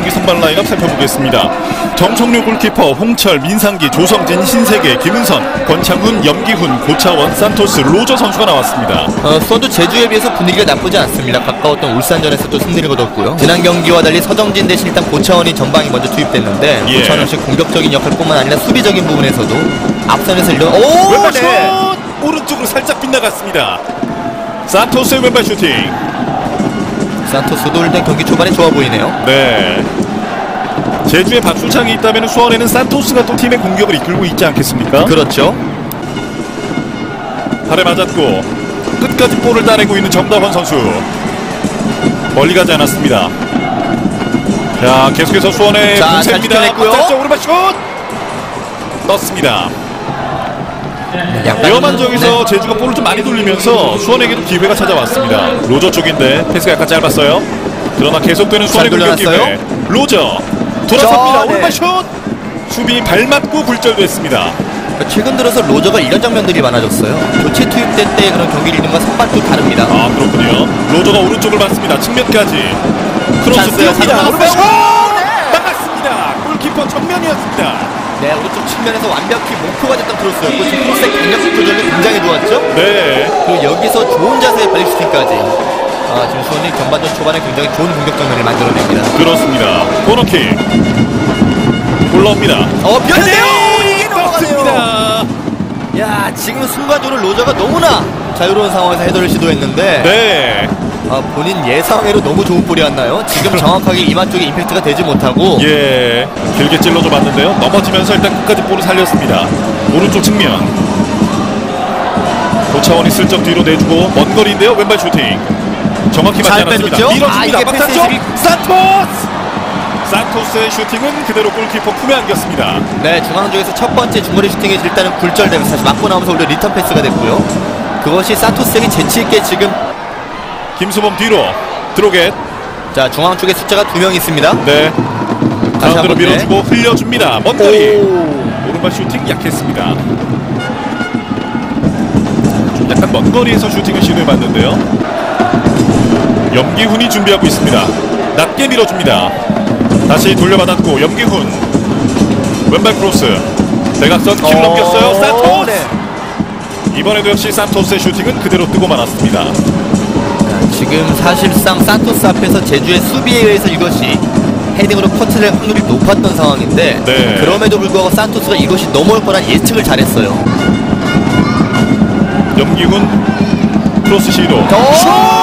선발 라인업 살펴보겠습니다. 정청류 골키퍼, 홍철, 민상기, 조성진, 신세계, 김은선, 권창훈, 염기훈, 고차원, 산토스, 로저 선수가 나왔습니다. 어, 수원도 제주에 비해서 분위기가 나쁘지 않습니다. 가까웠던 울산전에서도 승리를 거뒀고요. 지난 경기와 달리 서정진 대신 일단 고차원이 전방에 먼저 투입됐는데 예. 고차원 역시 공격적인 역할뿐만 아니라 수비적인 부분에서도 앞선에서 일로 오, 왼발 네. 슛! 오른쪽으로 살짝 빗나갔습니다. 산토스의 왼발 슈팅. 산토스도 일단 경기 초반에 좋아 보이네요. 네. 제주에 박수창이 있다면 수원에는 산토스가 또 팀의 공격을 이끌고 있지 않겠습니까? 그렇죠. 발에 맞았고 끝까지 볼을 따내고 있는 정다원 선수 멀리 가지 않았습니다. 자 계속해서 수원의 공세입니다. 오른발 슛 떴습니다. 위험한 적에서 제주가 볼을 좀 많이 돌리면서 수원에게도 기회가 찾아왔습니다. 로저 쪽인데 패스가 약간 짧았어요. 그러나 계속되는 수원의 잘 공격 기회. 로저 돌아섭니다. 저, 네. 오른발 슛 수비 발 맞고 굴절됐습니다. 최근 들어서 로저가 이런 장면들이 많아졌어요. 교체 투입될 때 그런 경기 리듬과 선발도 다릅니다. 아 그렇군요. 로저가 오른쪽을 봤습니다. 측면까지 크로스. 사람 오른발 슛 나왔어요. 막았습니다. 골키퍼 정면이었습니다. 네, 오른쪽 측면에서 완벽히 목표가 됐던 크로스였고 지금 크로스의 강력 조절도 굉장히 좋았죠. 네. 그리고 여기서 좋은 자세의 발리 슈팅까지. 아, 지금 수원이 전반전 초반에 굉장히 좋은 공격 장면을 만들어냅니다. 그렇습니다. 코너킥 올라옵니다. 어, 변해요! 이게 넘어가네요. 떴습니다. 야, 지금 순간적으로 로저가 너무나 자유로운 상황에서 헤더를 시도했는데 네. 아, 본인 예상외로 너무 좋은 볼이 왔나요? 지금 정확하게 이마 쪽에 임팩트가 되지 못하고 예. 길게 찔러줘 봤는데요. 넘어지면서 일단 끝까지 볼을 살렸습니다. 오른쪽 측면. 고차원이 슬쩍 뒤로 내주고 먼 거리인데요. 왼발 슈팅. 정확히 맞지 잘 않았습니다. 빼줬죠? 밀어줍니다. 아, 이게 박탄 패스 쪽 수비. 산토스. 산토스의 슈팅은 그대로 골키퍼 품에 안겼습니다. 네, 중앙 쪽에서 첫 번째 중거리 슈팅에서 일단은 굴절되면서 다시 맞고 나오면서 오히려 리턴 패스가 됐고요. 그것이 산토스에게 재치 있게 지금 김수범 뒤로 드로겟. 자 중앙 쪽에 숫자가 두 명 있습니다. 네. 가운데로 네. 밀어주고 흘려줍니다. 먼 거리. 오. 오른발 슈팅 약했습니다. 좀 약간 먼 거리에서 슈팅을 시도해봤는데요. 염기훈이 준비하고 있습니다. 낮게 밀어줍니다. 다시 돌려받았고 염기훈 왼발 크로스 대각선 길 어, 넘겼어요. 산토스 네. 이번에도 역시 산토스의 슈팅은 그대로 뜨고 말았습니다. 지금 사실상 산토스 앞에서 제주의 수비에 의해서 이것이 헤딩으로 커트될 확률이 높았던 상황인데 네. 그럼에도 불구하고 산토스가 이것이 넘어올 거란 예측을 잘했어요. 염기훈 크로스 시도 오!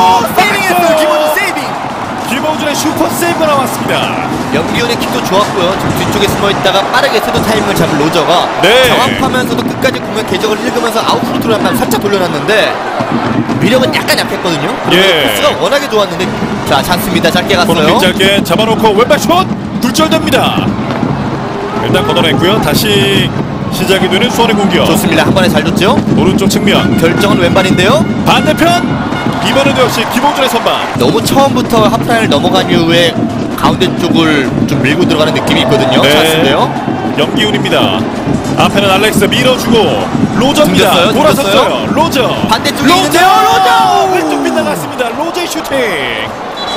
슈퍼 세이브가 나왔습니다. 연기훈의 킥도 좋았고요. 지금 뒤쪽에 숨어 있다가 빠르게 세도 타이밍을 잡은 로저가 네. 정확하면서도 끝까지 공격 궤적을 읽으면서 아웃프로트로 한번 살짝 돌려놨는데 위력은 약간 약했거든요. 예. 패스가 워낙에 좋았는데 자 찬스입니다. 짧게 갔어요. 짧게 잡아놓고 왼발 슛 굴절됩니다. 일단 걷어냈고요. 다시 시작이 되는 수원의 공격. 좋습니다. 한 번에 잘 줬죠. 오른쪽 측면 결정은 왼발인데요. 반대편 이번에도 역시 김홍준의 선방. 너무 처음부터 하프라인을 넘어간 이후에 가운데 쪽을 좀 밀고 들어가는 느낌이 있거든요. 네. 찬스인데요. 염기훈입니다. 앞에는 알렉스 밀어주고 로저입니다. 돌아섰어요. 로저. 반대쪽에 로저. 로저! 왼쪽 빗나갔습니다. 로저의 슈팅.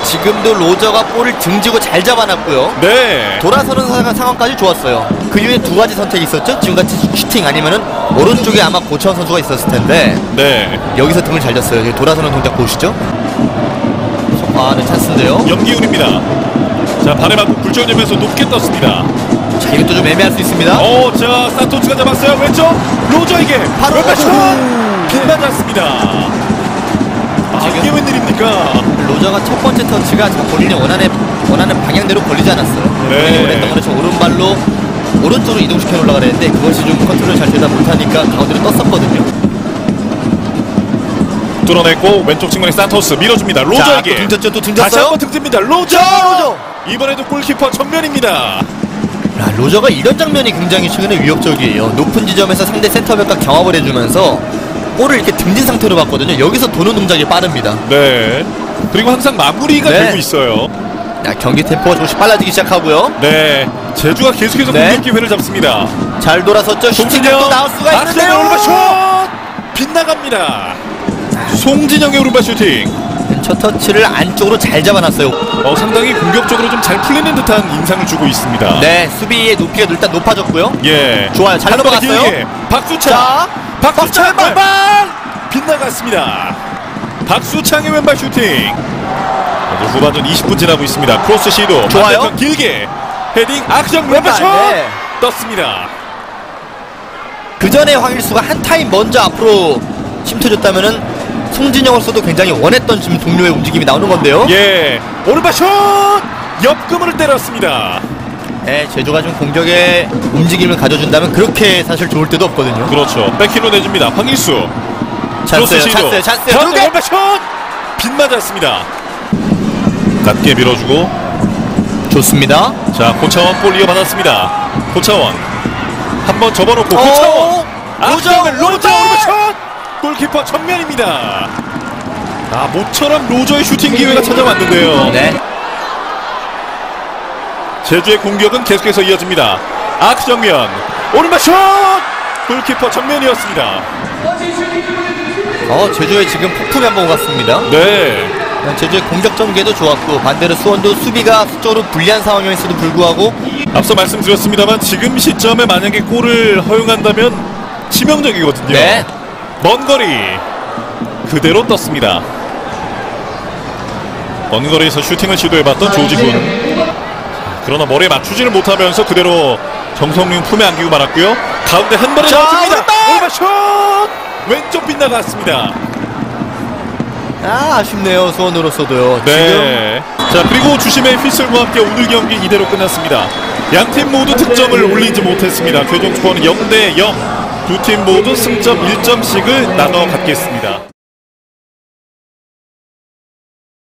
지금도 로저가 볼을 등지고 잘 잡아놨고요. 네. 돌아서는 사- 상황까지 좋았어요. 그 이후에 두 가지 선택이 있었죠. 지금같이 슈팅 아니면은 오른쪽에 아마 고차원 선수가 있었을 텐데 네. 여기서 등을 잘 졌어요. 여기 돌아서는 동작 보시죠. 아, 네 찬스인데요. 염기훈입니다. 자 발에 맞고 굴절되면서 높게 떴습니다. 자, 이것도 좀 애매할 수 있습니다. 어, 자, 산토스가 잡았어요. 왼쪽 로저에게 바로 왼발 슛! 않습니다. 아, 이게 웬일입니까? 로저가 첫 번째 터치가 자, 본인이 원하는 원하는 방향대로 걸리지 않았어요. 네. 본인이 원했던 거는 저 오른발로 오른쪽으로 이동시켜 올라가려 했는데 그것이 좀 컨트롤 잘 되다 못하니까 가운데로 떴었거든요. 뚫어냈고 왼쪽 측면에 산토스 밀어줍니다. 로저에게 또 등졌죠, 또 다시 등졌어요. 한번 등집니다. 로저! 자, 로저! 이번에도 골키퍼 전면입니다. 야, 로저가 이런 장면이 굉장히 최근에 위협적이에요. 높은 지점에서 상대 센터백과 경합을 해주면서 볼을 이렇게 등진 상태로 봤거든요. 여기서 도는 동작이 빠릅니다. 네. 그리고 항상 마무리가 네. 되고 있어요. 야, 경기 템포가 조금씩 빨라지기 시작하고요. 네. 제주가 계속해서 네. 공격 기회를 잡습니다. 잘 돌아섰죠. 슈팅도 나올 수가 있는데요. 오른발 슛! 빗나갑니다. 송진영의 오른발 슈팅. 첫 터치를 안쪽으로 잘 잡아놨어요. 어, 상당히 공격적으로 좀 잘 풀리는 듯한 인상을 주고 있습니다. 네, 수비의 높이가 일단 높아졌고요. 예. 좋아요. 잘 넘어갔어요. 박수창. 자, 박수창 박수창 왼발 빗나갔습니다. 박수창의 왼발 슈팅. 후반전 20분 지나고 있습니다. 크로스 시도. 좋아요. 길게 헤딩 왼발 왼발, 슛 네. 떴습니다. 그 전에 황일수가 한 타임 먼저 앞으로 침투줬다면은 송진영으로서도 굉장히 원했던 지금 동료의 움직임이 나오는 건데요. 예. 오른발 슛 옆금을 때렸습니다. 네, 제주가 좀 공격의 움직임을 가져준다면 그렇게 사실 좋을 때도 없거든요. 그렇죠. 백힐로 내줍니다. 황일수. 찬스요. 찬스요, 찬스요. 가운데 두 개! 왼발 슛 빗 맞았습니다. 낮게 밀어주고 좋습니다. 자 고차원 볼 이어받았습니다. 고차원 한 번 접어놓고 어, 고차원 악성을 로저 로저! 오른발 슛 골키퍼 전면입니다. 아 모처럼 로저의 슈팅 기회가 찾아왔는데요. 네. 제주의 공격은 계속해서 이어집니다. 아크 정면 오른발 슛 골키퍼 정면이었습니다. 어, 제주의 지금 폭풍이 한번 갔습니다. 네. 제주의 공격 전개도 좋았고 반대로 수원도 수비가 수적으로 불리한 상황이었음에도 불구하고 앞서 말씀드렸습니다만 지금 시점에 만약에 골을 허용한다면 치명적이거든요. 네. 먼 거리 그대로 떴습니다. 먼 거리에서 슈팅을 시도해봤던 조지훈. 그러나 머리에 맞추지를 못하면서 그대로 정성민 품에 안기고 말았고요. 가운데 한 번에 자, 넣었습니다. 오른발! 오른발 슛! 왼쪽 빗나갔습니다. 아, 아쉽네요. 수원으로서도요. 지금 네. 자 그리고 주심의 휘슬과 함께 오늘 경기 이대로 끝났습니다. 양 팀 모두 득점을 올리지 못했습니다. 최종 스코어는 0대 0. 두 팀 모두 승점 1점씩을 나눠 갖겠습니다.